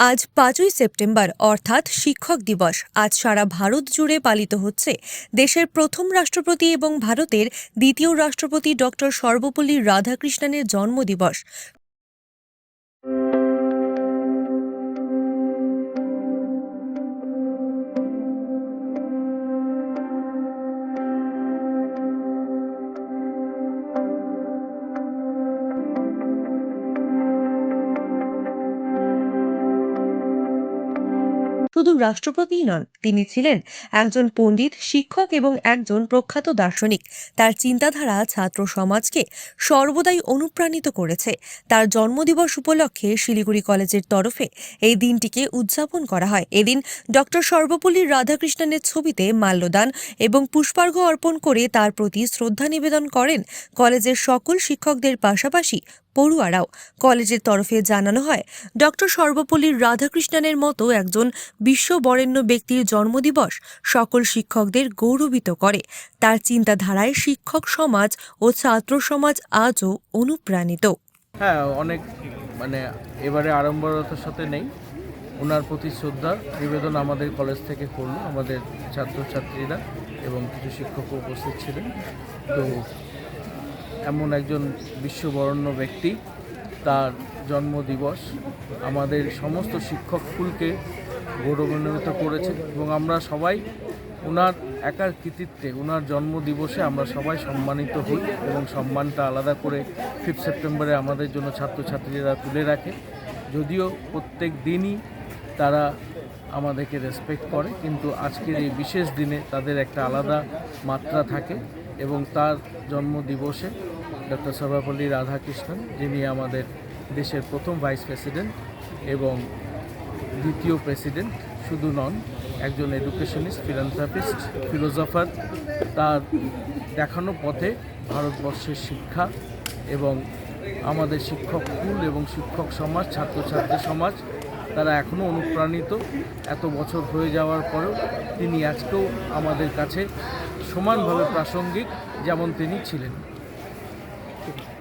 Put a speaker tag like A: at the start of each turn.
A: আজ পাঁচই সেপ্টেম্বর, অর্থাৎ শিক্ষক দিবস। আজ সারা ভারত জুড়ে পালিত হচ্ছে দেশের প্রথম রাষ্ট্রপতি এবং ভারতের দ্বিতীয় রাষ্ট্রপতি ডক্টর সর্বপল্লী রাধাকৃষ্ণনের জন্মদিবস। শুধু রাষ্ট্রপতিই নন, তিনি ছিলেন একজন পণ্ডিত, শিক্ষক এবং একজন প্রখ্যাত দার্শনিক। তার চিন্তাধারা ছাত্র সমাজকে সর্বদাই অনুপ্রাণিত করেছে। তার জন্মদিবস উপলক্ষে শিলিগুড়ি কলেজের তরফে এই দিনটিকে উদযাপন করা হয়। এদিন ডক্টর সর্বপল্লী রাধাকৃষ্ণনের ছবিতে মাল্যদান এবং পুষ্পার্ঘ অর্পণ করে তার প্রতি শ্রদ্ধা নিবেদন করেন কলেজের সকল শিক্ষকদের পাশাপাশি পড়ুয়ারাও। কলেজের তরফে জানানো হয়, ডক্টর সর্বপল্লী রাধাকৃষ্ণনের মতো একজন বিশ্ববরেণ্য ব্যক্তির জন্মদিবস সকল শিক্ষকদের গৌরবিত করে। তার চিন্তাধারায় শিক্ষক সমাজ ও ছাত্র সমাজ আজও অনুপ্রাণিত।
B: হ্যাঁ অনেক মানে এবারে আড়ম্বরতার সাথে নেই। ওনার প্রতি শ্রদ্ধা নিবেদন আমাদের কলেজ থেকে করল, আমাদের ছাত্রছাত্রীরা এবং কিছু শিক্ষকও উপস্থিত ছিলেন। তো এমন একজন বিশ্ববরণ্য ব্যক্তি, তার জন্মদিবস আমাদের সমস্ত শিক্ষক কুলকে গৌরবান্বিত করেছে এবং আমরা সবাই ওনার একার কৃতিত্বে ওনার জন্মদিবসে আমরা সবাই সম্মানিত হই এবং সম্মানটা আলাদা করে ফিফথ সেপ্টেম্বরে আমাদের জন্য ছাত্রছাত্রীরা তুলে রাখে। যদিও প্রত্যেক দিনই তারা আমাদেরকে রেসপেক্ট করে, কিন্তু আজকের এই বিশেষ দিনে তাদের একটা আলাদা মাত্রা থাকে। এবং তার জন্মদিবসে ডক্টর সর্বপল্লী রাধাকৃষ্ণন, যিনি আমাদের দেশের প্রথম ভাইস প্রেসিডেন্ট এবং দ্বিতীয় প্রেসিডেন্ট, শুধু নন, একজন এডুকেশনিস্ট, ফিলান্থ্রাপিস্ট, ফিলোসফার, তার দেখানো পথে ভারতবর্ষের শিক্ষা এবং আমাদের শিক্ষক কুল এবং শিক্ষক সমাজ, ছাত্রছাত্রী সমাজ, তারা এখনও অনুপ্রাণিত। এত বছর হয়ে যাওয়ার পরেও তিনি আজকেও আমাদের কাছে সমানভাবে প্রাসঙ্গিক যেমন তিনি ছিলেন।